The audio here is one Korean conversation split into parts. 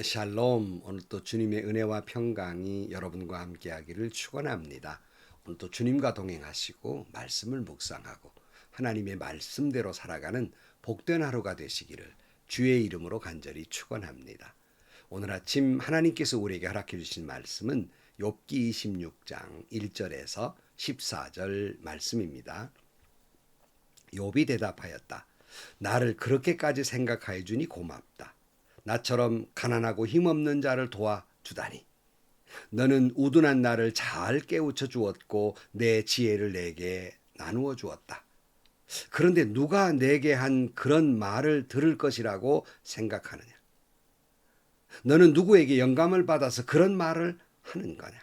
샬롬 오늘 또 주님의 은혜와 평강이 여러분과 함께하기를 축원합니다. 오늘 또 주님과 동행하시고 말씀을 묵상하고 하나님의 말씀대로 살아가는 복된 하루가 되시기를 주의 이름으로 간절히 축원합니다. 오늘 아침 하나님께서 우리에게 허락해 주신 말씀은 욥기 26장 1절에서 14절 말씀입니다. 욥이 대답하였다. 나를 그렇게까지 생각하여 주니 고맙다. 나처럼 가난하고 힘없는 자를 도와 주다니. 너는 우둔한 나를 잘 깨우쳐 주었고 내 지혜를 내게 나누어 주었다. 그런데 누가 내게 한 그런 말을 들을 것이라고 생각하느냐? 너는 누구에게 영감을 받아서 그런 말을 하는 거냐?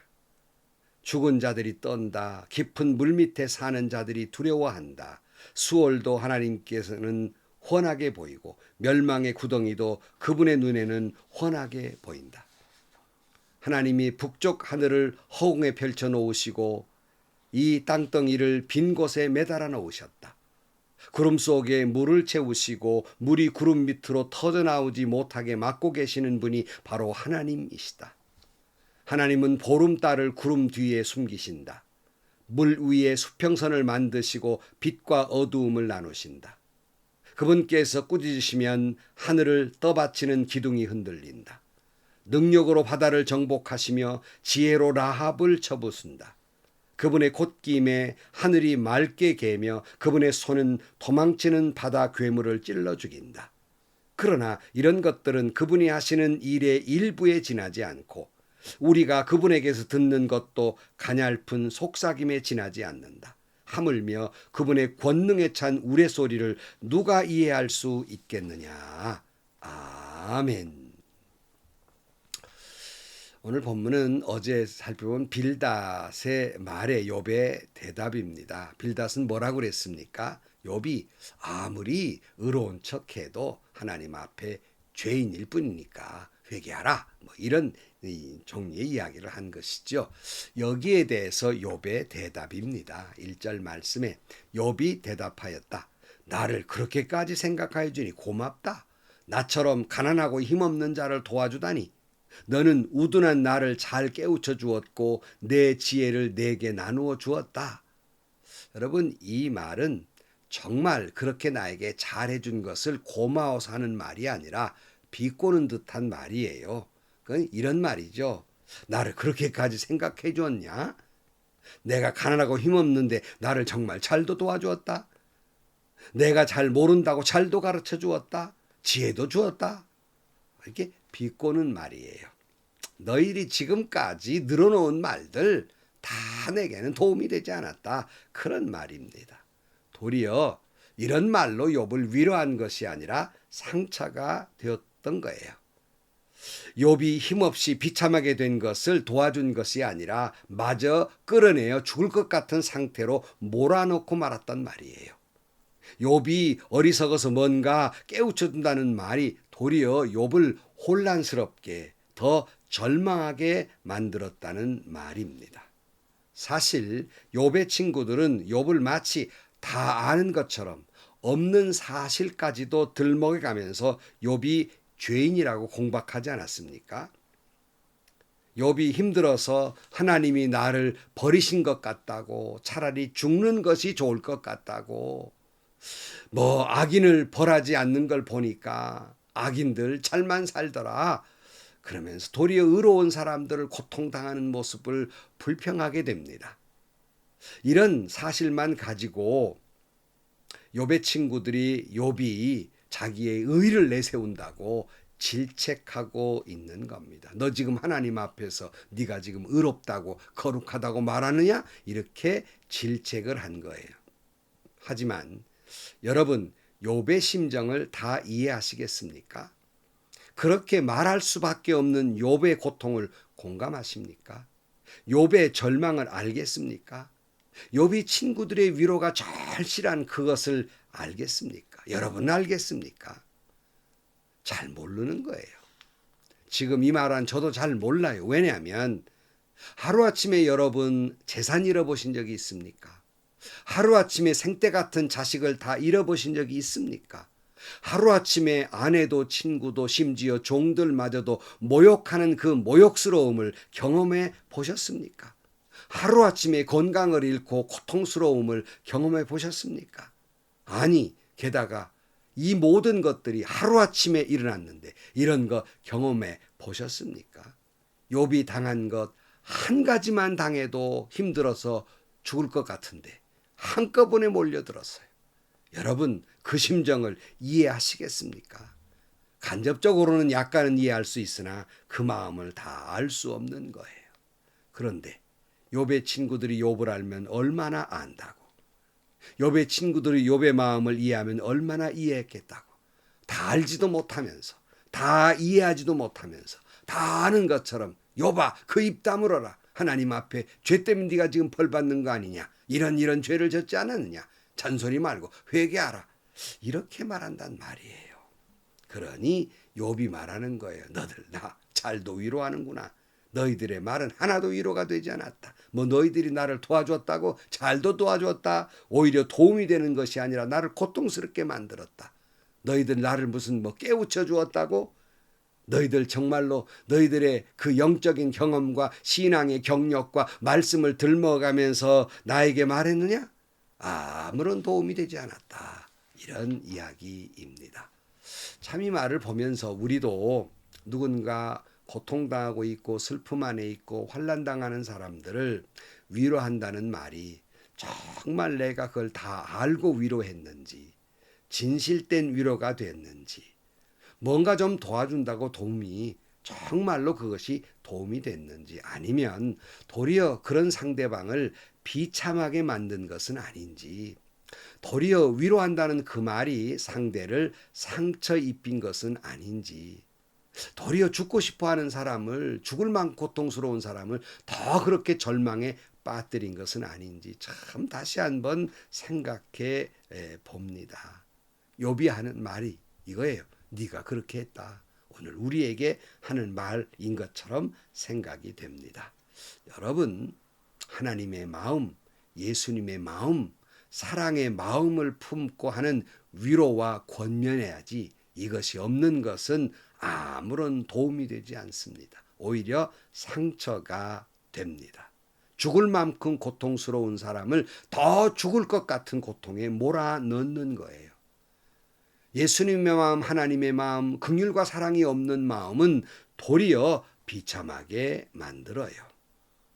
죽은 자들이 떤다. 깊은 물 밑에 사는 자들이 두려워한다. 수월도 하나님께서는 훤하게 보이고 멸망의 구덩이도 그분의 눈에는 훤하게 보인다. 하나님이 북쪽 하늘을 허공에 펼쳐 놓으시고 이 땅덩이를 빈 곳에 매달아 놓으셨다. 구름 속에 물을 채우시고 물이 구름 밑으로 터져 나오지 못하게 막고 계시는 분이 바로 하나님이시다. 하나님은 보름달을 구름 뒤에 숨기신다. 물 위에 수평선을 만드시고 빛과 어두움을 나누신다. 그분께서 꾸짖으시면 하늘을 떠받치는 기둥이 흔들린다. 능력으로 바다를 정복하시며 지혜로 라합을 쳐부순다. 그분의 콧김에 하늘이 맑게 개며 그분의 손은 도망치는 바다 괴물을 찔러 죽인다. 그러나 이런 것들은 그분이 하시는 일의 일부에 지나지 않고 우리가 그분에게서 듣는 것도 가냘픈 속삭임에 지나지 않는다. 하물며 그분의 권능에 찬 우레소리를 누가 이해할 수 있겠느냐. 아멘. 오늘 본문은 어제 살펴본 빌닷의 말에 욥의 대답입니다. 빌닷은 뭐라고 그랬습니까? 욥이 아무리 의로운 척해도 하나님 앞에 죄인일 뿐이니까 회개하라. 뭐 이런 종류의 이야기를 한 것이죠. 여기에 대해서 욥의 대답입니다. 1절 말씀에 욥이 대답하였다. 나를 그렇게까지 생각하여 주니 고맙다. 나처럼 가난하고 힘없는 자를 도와주다니. 너는 우둔한 나를 잘 깨우쳐 주었고 내 지혜를 내게 나누어 주었다. 여러분 이 말은 정말 그렇게 나에게 잘해준 것을 고마워서 하는 말이 아니라 비꼬는 듯한 말이에요. 이런 말이죠. 나를 그렇게까지 생각해 주었냐? 내가 가난하고 힘없는데 나를 정말 잘도 도와주었다. 내가 잘 모른다고 잘도 가르쳐 주었다. 지혜도 주었다. 이렇게 비꼬는 말이에요. 너희들이 지금까지 늘어놓은 말들 다 내게는 도움이 되지 않았다. 그런 말입니다. 도리어 이런 말로 욥을 위로한 것이 아니라 상처가 되었 던 거예요. 욥이 힘없이 비참하게 된 것을 도와준 것이 아니라 마저 끌어내어 죽을 것 같은 상태로 몰아넣고 말았단 말이에요. 욥이 어리석어서 뭔가 깨우쳐 준다는 말이 도리어 욥을 혼란스럽게 더 절망하게 만들었다는 말입니다. 사실 욥의 친구들은 욥을 마치 다 아는 것처럼 없는 사실까지도 들먹여 가면서 욥이 죄인이라고 공박하지 않았습니까? 욥이 힘들어서 하나님이 나를 버리신 것 같다고 차라리 죽는 것이 좋을 것 같다고 뭐 악인을 벌하지 않는 걸 보니까 악인들 잘만 살더라 그러면서 도리어 의로운 사람들을 고통당하는 모습을 불평하게 됩니다. 이런 사실만 가지고 욥의 친구들이 욥이 자기의 의를 내세운다고 질책하고 있는 겁니다. 너 지금 하나님 앞에서 네가 지금 의롭다고 거룩하다고 말하느냐? 이렇게 질책을 한 거예요. 하지만 여러분 욥의 심정을 다 이해하시겠습니까? 그렇게 말할 수밖에 없는 욥의 고통을 공감하십니까? 욥의 절망을 알겠습니까? 욥이 친구들의 위로가 절실한 그것을 알겠습니까? 여러분 알겠습니까? 잘 모르는 거예요. 지금 이 말은 저도 잘 몰라요. 왜냐하면 하루아침에 여러분 재산 잃어보신 적이 있습니까? 하루아침에 생때 같은 자식을 다 잃어보신 적이 있습니까? 하루아침에 아내도 친구도 심지어 종들마저도 모욕하는 그 모욕스러움을 경험해 보셨습니까? 하루아침에 건강을 잃고 고통스러움을 경험해 보셨습니까? 아니, 게다가 이 모든 것들이 하루아침에 일어났는데 이런 거 경험해 보셨습니까? 욥이 당한 것 한 가지만 당해도 힘들어서 죽을 것 같은데 한꺼번에 몰려들었어요. 여러분 그 심정을 이해하시겠습니까? 간접적으로는 약간은 이해할 수 있으나 그 마음을 다 알 수 없는 거예요. 그런데 욥의 친구들이 욥을 알면 얼마나 안다고. 욥의 친구들이 욥의 마음을 이해하면 얼마나 이해했겠다고. 다 알지도 못하면서 다 이해하지도 못하면서 다 아는 것처럼 욥아 그 입 다물어라. 하나님 앞에 죄 때문에 네가 지금 벌 받는 거 아니냐. 이런 이런 죄를 졌지 않았느냐. 잔소리 말고 회개하라. 이렇게 말한단 말이에요. 그러니 욥이 말하는 거예요. 너들 나 잘도 위로하는구나. 너희들의 말은 하나도 위로가 되지 않았다. 뭐 너희들이 나를 도와줬다고 잘도 도와줬다. 오히려 도움이 되는 것이 아니라 나를 고통스럽게 만들었다. 너희들 나를 무슨 뭐 깨우쳐 주었다고? 너희들 정말로 너희들의 그 영적인 경험과 신앙의 경력과 말씀을 들먹가면서 나에게 말했느냐? 아무런 도움이 되지 않았다. 이런 이야기입니다. 참 이 말을 보면서 우리도 누군가 고통당하고 있고 슬픔 안에 있고 환란당하는 사람들을 위로한다는 말이 정말 내가 그걸 다 알고 위로했는지 진실된 위로가 됐는지 뭔가 좀 도와준다고 도움이 정말로 그것이 도움이 됐는지 아니면 도리어 그런 상대방을 비참하게 만든 것은 아닌지 도리어 위로한다는 그 말이 상대를 상처 입힌 것은 아닌지 도리어 죽고 싶어 하는 사람을 죽을 만큼 고통스러운 사람을 더 그렇게 절망에 빠뜨린 것은 아닌지 참 다시 한번 생각해 봅니다. 욥이 하는 말이 이거예요. 네가 그렇게 했다. 오늘 우리에게 하는 말인 것처럼 생각이 됩니다. 여러분 하나님의 마음, 예수님의 마음, 사랑의 마음을 품고 하는 위로와 권면해야지 이것이 없는 것은 아무런 도움이 되지 않습니다. 오히려 상처가 됩니다. 죽을 만큼 고통스러운 사람을 더 죽을 것 같은 고통에 몰아넣는 거예요. 예수님의 마음, 하나님의 마음, 긍휼과 사랑이 없는 마음은 도리어 비참하게 만들어요.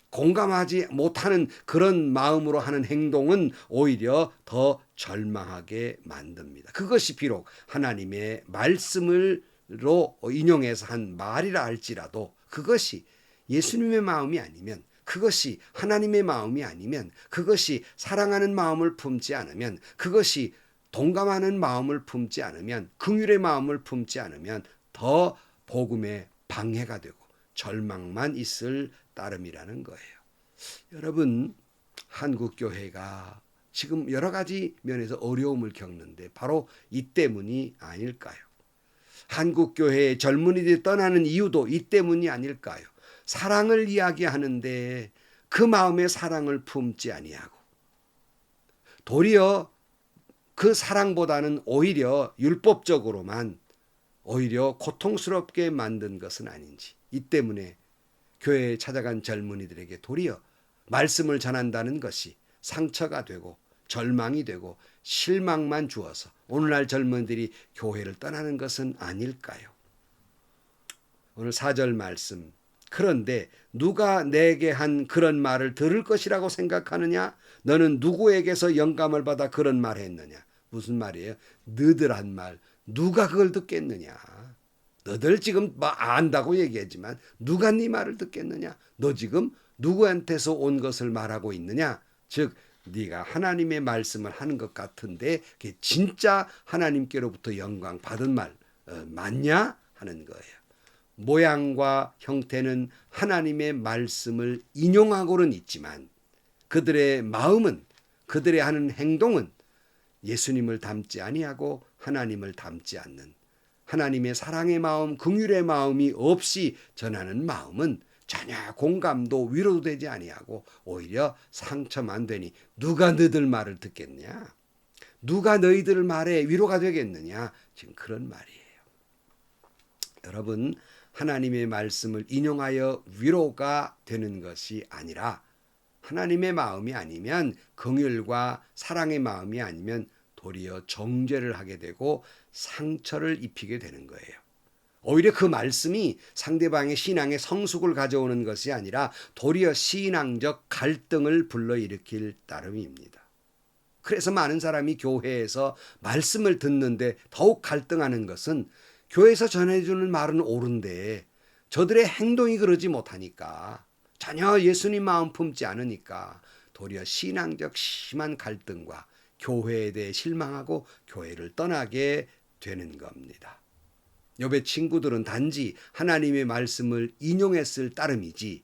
공감하지 못하는 그런 마음으로 하는 행동은 오히려 더 절망하게 만듭니다. 그것이 비록 하나님의 말씀을 로 인용해서 한 말이라 할지라도 그것이 예수님의 마음이 아니면 그것이 하나님의 마음이 아니면 그것이 사랑하는 마음을 품지 않으면 그것이 동감하는 마음을 품지 않으면 긍휼의 마음을 품지 않으면 더 복음에 방해가 되고 절망만 있을 따름이라는 거예요. 여러분 한국 교회가 지금 여러 가지 면에서 어려움을 겪는데 바로 이 때문이 아닐까요? 한국 교회의 젊은이들이 떠나는 이유도 이 때문이 아닐까요? 사랑을 이야기하는데 그 마음에 사랑을 품지 아니하고 도리어 그 사랑보다는 오히려 율법적으로만 오히려 고통스럽게 만든 것은 아닌지 이 때문에 교회에 찾아간 젊은이들에게 도리어 말씀을 전한다는 것이 상처가 되고 절망이 되고 실망만 주어서 오늘날 젊은들이 교회를 떠나는 것은 아닐까요? 오늘 4절 말씀. 그런데 누가 내게 한 그런 말을 들을 것이라고 생각하느냐? 너는 누구에게서 영감을 받아 그런 말 했느냐? 무슨 말이에요? 너들 한 말. 누가 그걸 듣겠느냐? 너들 지금 뭐 안다고 얘기했지만 누가 네 말을 듣겠느냐? 너 지금 누구한테서 온 것을 말하고 있느냐? 즉 네가 하나님의 말씀을 하는 것 같은데 그게 진짜 하나님께로부터 영광 받은 말 어, 맞냐 하는 거예요. 모양과 형태는 하나님의 말씀을 인용하고는 있지만 그들의 마음은 그들의 하는 행동은 예수님을 닮지 아니하고 하나님을 닮지 않는 하나님의 사랑의 마음, 긍휼의 마음이 없이 전하는 마음은 전혀 공감도 위로도 되지 아니하고 오히려 상처만 되니 누가 너들 말을 듣겠냐? 누가 너희들 말에 위로가 되겠느냐? 지금 그런 말이에요. 여러분, 하나님의 말씀을 인용하여 위로가 되는 것이 아니라 하나님의 마음이 아니면 긍휼과 사랑의 마음이 아니면 도리어 정죄를 하게 되고 상처를 입히게 되는 거예요. 오히려 그 말씀이 상대방의 신앙의 성숙을 가져오는 것이 아니라 도리어 신앙적 갈등을 불러일으킬 따름입니다. 그래서 많은 사람이 교회에서 말씀을 듣는데 더욱 갈등하는 것은 교회에서 전해주는 말은 옳은데 저들의 행동이 그러지 못하니까 전혀 예수님 마음 품지 않으니까 도리어 신앙적 심한 갈등과 교회에 대해 실망하고 교회를 떠나게 되는 겁니다. 욥의 친구들은 단지 하나님의 말씀을 인용했을 따름이지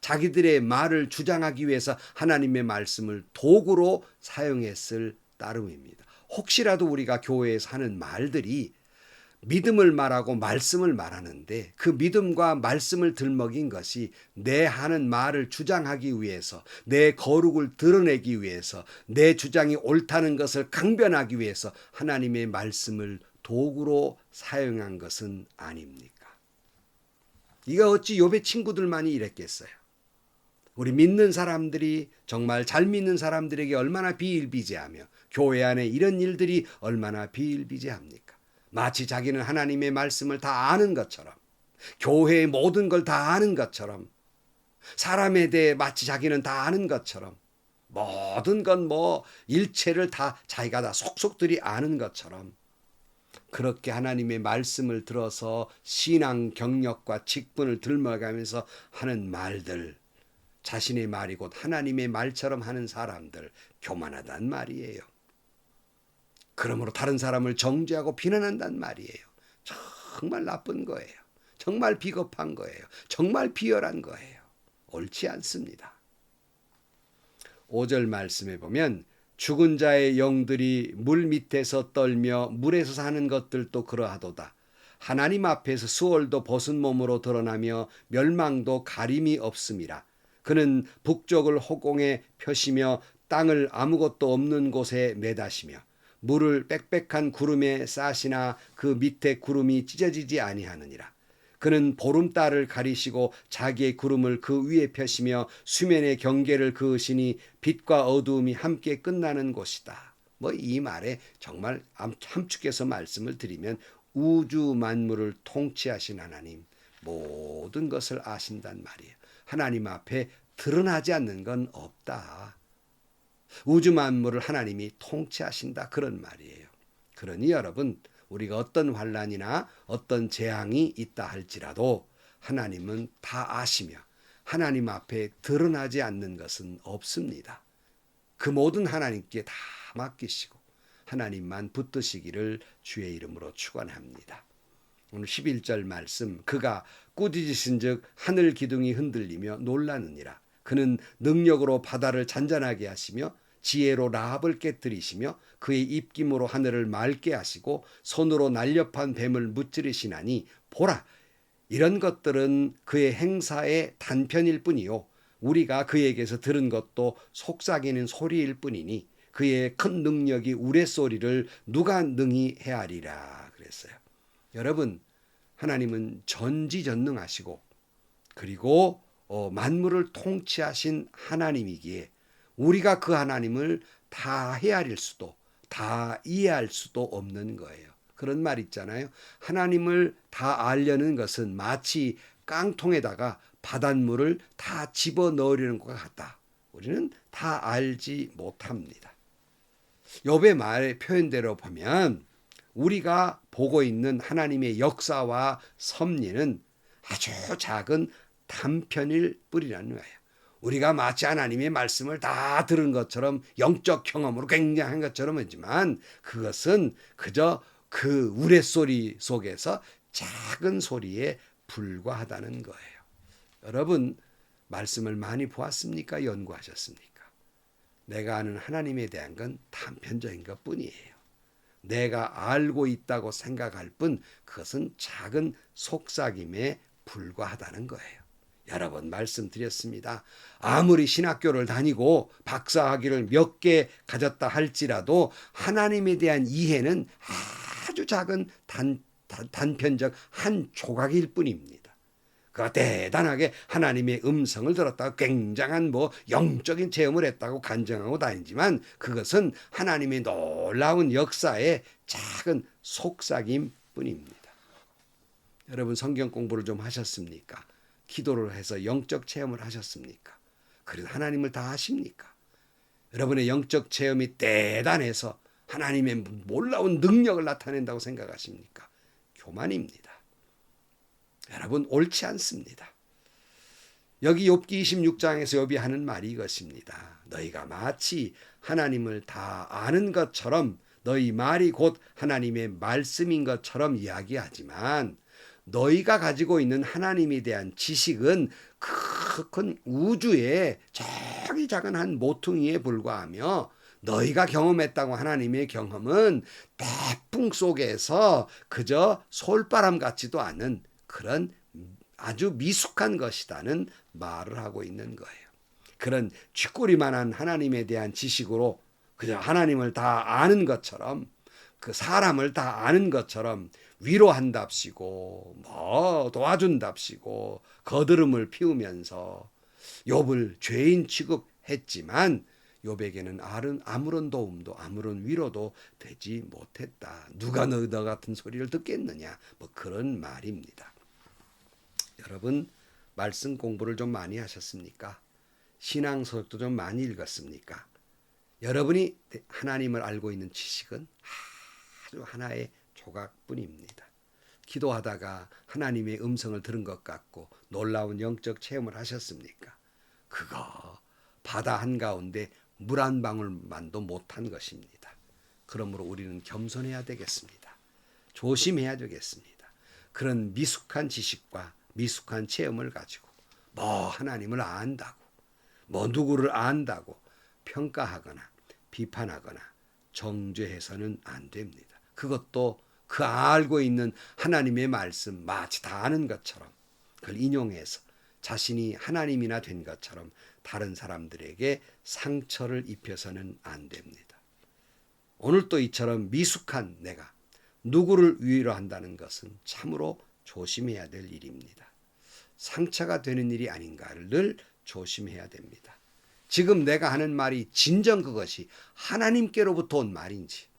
자기들의 말을 주장하기 위해서 하나님의 말씀을 도구로 사용했을 따름입니다. 혹시라도 우리가 교회에서 하는 말들이 믿음을 말하고 말씀을 말하는데 그 믿음과 말씀을 들먹인 것이 내 하는 말을 주장하기 위해서 내 거룩을 드러내기 위해서 내 주장이 옳다는 것을 강변하기 위해서 하나님의 말씀을 도구로 사용한 것은 아닙니까? 이가 어찌 욥의 친구들만이 이랬겠어요? 우리 믿는 사람들이 정말 잘 믿는 사람들에게 얼마나 비일비재하며 교회 안에 이런 일들이 얼마나 비일비재합니까? 마치 자기는 하나님의 말씀을 다 아는 것처럼 교회의 모든 걸 다 아는 것처럼 사람에 대해 마치 자기는 다 아는 것처럼 모든 건 뭐 일체를 다 자기가 다 속속들이 아는 것처럼 그렇게 하나님의 말씀을 들어서 신앙 경력과 직분을 들먹가면서 하는 말들 자신의 말이 곧 하나님의 말처럼 하는 사람들 교만하단 말이에요. 그러므로 다른 사람을 정죄하고 비난한단 말이에요. 정말 나쁜 거예요. 정말 비겁한 거예요. 정말 비열한 거예요. 옳지 않습니다. 5절 말씀에 보면 죽은 자의 영들이 물 밑에서 떨며 물에서 사는 것들도 그러하도다. 하나님 앞에서 수월도 벗은 몸으로 드러나며 멸망도 가림이 없음이라. 그는 북쪽을 허공에 펴시며 땅을 아무것도 없는 곳에 매다시며 물을 빽빽한 구름에 싸시나 그 밑에 구름이 찢어지지 아니하느니라. 그는 보름달을 가리시고 자기의 구름을 그 위에 펴시며 수면의 경계를 그으시니 빛과 어두움이 함께 끝나는 곳이다. 뭐 이 말에 정말 함축해서 말씀을 드리면 우주 만물을 통치하신 하나님 모든 것을 아신단 말이에요. 하나님 앞에 드러나지 않는 건 없다. 우주 만물을 하나님이 통치하신다 그런 말이에요. 그러니 여러분 우리가 어떤 환란이나 어떤 재앙이 있다 할지라도 하나님은 다 아시며 하나님 앞에 드러나지 않는 것은 없습니다. 그 모든 하나님께 다 맡기시고 하나님만 붙드시기를 주의 이름으로 축원합니다. 오늘 11절 말씀 그가 꾸짖으신즉 하늘 기둥이 흔들리며 놀라느니라 그는 능력으로 바다를 잔잔하게 하시며 지혜로 라합을 깨뜨리시며 그의 입김으로 하늘을 맑게 하시고 손으로 날렵한 뱀을 무찌르시나니 보라 이런 것들은 그의 행사의 단편일 뿐이요 우리가 그에게서 들은 것도 속삭이는 소리일 뿐이니 그의 큰 능력이 우레소리를 누가 능히 헤아리라 그랬어요. 여러분 하나님은 전지전능하시고 그리고 어, 만물을 통치하신 하나님이기에 우리가 그 하나님을 다 헤아릴 수도 다 이해할 수도 없는 거예요. 그런 말 있잖아요. 하나님을 다 알려는 것은 마치 깡통에다가 바닷물을 다 집어 넣으려는 것 같다. 우리는 다 알지 못합니다. 욥의 말 표현대로 보면 우리가 보고 있는 하나님의 역사와 섭리는 아주 작은 단편일 뿐이라는 거예요. 우리가 마치 하나님의 말씀을 다 들은 것처럼 영적 경험으로 굉장한 것처럼 하지만 그것은 그저 그 우레소리 속에서 작은 소리에 불과하다는 거예요. 여러분, 말씀을 많이 보았습니까? 연구하셨습니까? 내가 아는 하나님에 대한 건 단편적인 것 뿐이에요. 내가 알고 있다고 생각할 뿐 그것은 작은 속삭임에 불과하다는 거예요. 여러 번 말씀드렸습니다. 아무리 신학교를 다니고 박사학위를 몇 개 가졌다 할지라도 하나님에 대한 이해는 아주 작은 단, 단, 단편적 한 조각일 뿐입니다. 그 대단하게 하나님의 음성을 들었다고 굉장한 뭐 영적인 체험을 했다고 간증하고 다니지만 그것은 하나님의 놀라운 역사의 작은 속삭임 뿐입니다. 여러분 성경 공부를 좀 하셨습니까? 기도를 해서 영적 체험을 하셨습니까? 그래서 하나님을 다 아십니까? 여러분의 영적 체험이 대단해서 하나님의 놀라운 능력을 나타낸다고 생각하십니까? 교만입니다. 여러분 옳지 않습니다. 여기 욥기 26장에서 욥이 하는 말이 이것입니다. 너희가 마치 하나님을 다 아는 것처럼 너희 말이 곧 하나님의 말씀인 것처럼 이야기하지만 너희가 가지고 있는 하나님에 대한 지식은 큰 우주의 저기 작은 한 모퉁이에 불과하며 너희가 경험했다고 하나님의 경험은 태풍 속에서 그저 솔바람 같지도 않은 그런 아주 미숙한 것이다는 말을 하고 있는 거예요. 그런 쥐꼬리만한 하나님에 대한 지식으로 그저 하나님을 다 아는 것처럼 그 사람을 다 아는 것처럼 위로한답시고 뭐 도와준답시고 거드름을 피우면서 욥을 죄인 취급했지만 욥에게는 아무런 도움도 아무런 위로도 되지 못했다. 누가 너, 너 같은 소리를 듣겠느냐? 뭐 그런 말입니다. 여러분 말씀 공부를 좀 많이 하셨습니까? 신앙 서적도 좀 많이 읽었습니까? 여러분이 하나님을 알고 있는 지식은 아주 하나의 조각뿐입니다. 기도하다가 하나님의 음성을 들은 것 같고 놀라운 영적 체험을 하셨습니까? 그거 바다 한가운데 물 한 방울만도 못한 것입니다. 그러므로 우리는 겸손해야 되겠습니다. 조심해야 되겠습니다. 그런 미숙한 지식과 미숙한 체험을 가지고 뭐 하나님을 안다고 뭐 누구를 안다고 평가하거나 비판하거나 정죄해서는 안 됩니다. 그것도 그 알고 있는 하나님의 말씀 마치 다 아는 것처럼 그걸 인용해서 자신이 하나님이나 된 것처럼 다른 사람들에게 상처를 입혀서는 안 됩니다. 오늘 또 이처럼 미숙한 내가 누구를 위로 한다는 것은 참으로 조심해야 될 일입니다. 상처가 되는 일이 아닌가를 늘 조심해야 됩니다. 지금 내가 하는 말이 진정 그것이 하나님께로부터 온 말인지,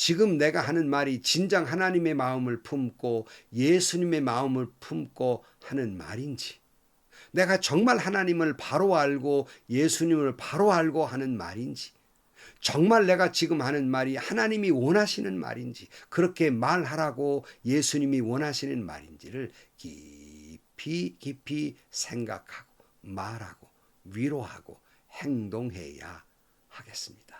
지금 내가 하는 말이 진정 하나님의 마음을 품고 예수님의 마음을 품고 하는 말인지, 내가 정말 하나님을 바로 알고 예수님을 바로 알고 하는 말인지, 정말 내가 지금 하는 말이 하나님이 원하시는 말인지, 그렇게 말하라고 예수님이 원하시는 말인지를 깊이 깊이 생각하고 말하고 위로하고 행동해야 하겠습니다.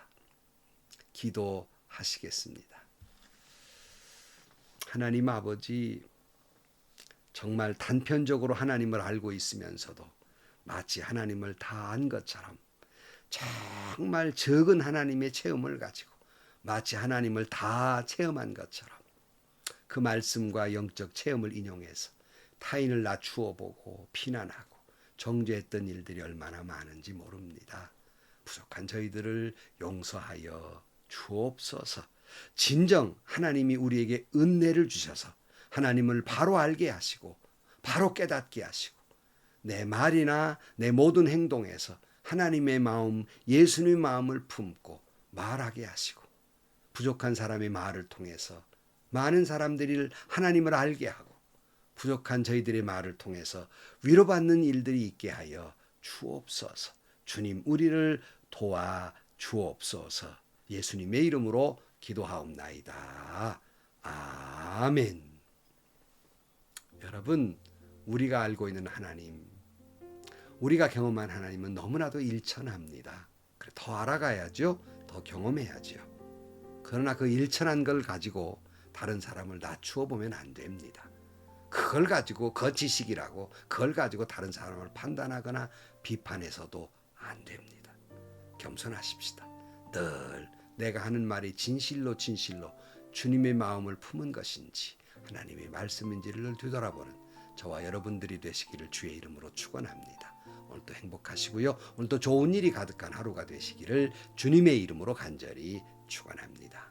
기도 하시겠습니다. 하나님 아버지, 정말 단편적으로 하나님을 알고 있으면서도 마치 하나님을 다 안 것처럼 정말 적은 하나님의 체험을 가지고 마치 하나님을 다 체험한 것처럼 그 말씀과 영적 체험을 인용해서 타인을 낮추어 보고 비난하고 정죄했던 일들이 얼마나 많은지 모릅니다. 부족한 저희들을 용서하여 주옵소서. 진정 하나님이 우리에게 은혜를 주셔서 하나님을 바로 알게 하시고 바로 깨닫게 하시고 내 말이나 내 모든 행동에서 하나님의 마음, 예수님의 마음을 품고 말하게 하시고 부족한 사람의 말을 통해서 많은 사람들이 하나님을 알게 하고 부족한 저희들의 말을 통해서 위로받는 일들이 있게 하여 주옵소서. 주님 우리를 도와 주옵소서. 예수님의 이름으로 기도하옵나이다. 아멘. 여러분, 우리가 알고 있는 하나님, 우리가 경험한 하나님은 너무나도 일천합니다. 더 알아가야죠. 더 경험해야죠. 그러나 그 일천한 걸 가지고 다른 사람을 낮추어 보면 안 됩니다. 그걸 가지고 그 지식이라고 그걸 가지고 다른 사람을 판단하거나 비판해서도 안 됩니다. 겸손하십시다. 늘 내가 하는 말이 진실로 진실로 주님의 마음을 품은 것인지 하나님의 말씀인지를 늘 되돌아보는 저와 여러분들이 되시기를 주의 이름으로 축원합니다. 오늘도 행복하시고요. 오늘도 좋은 일이 가득한 하루가 되시기를 주님의 이름으로 간절히 축원합니다.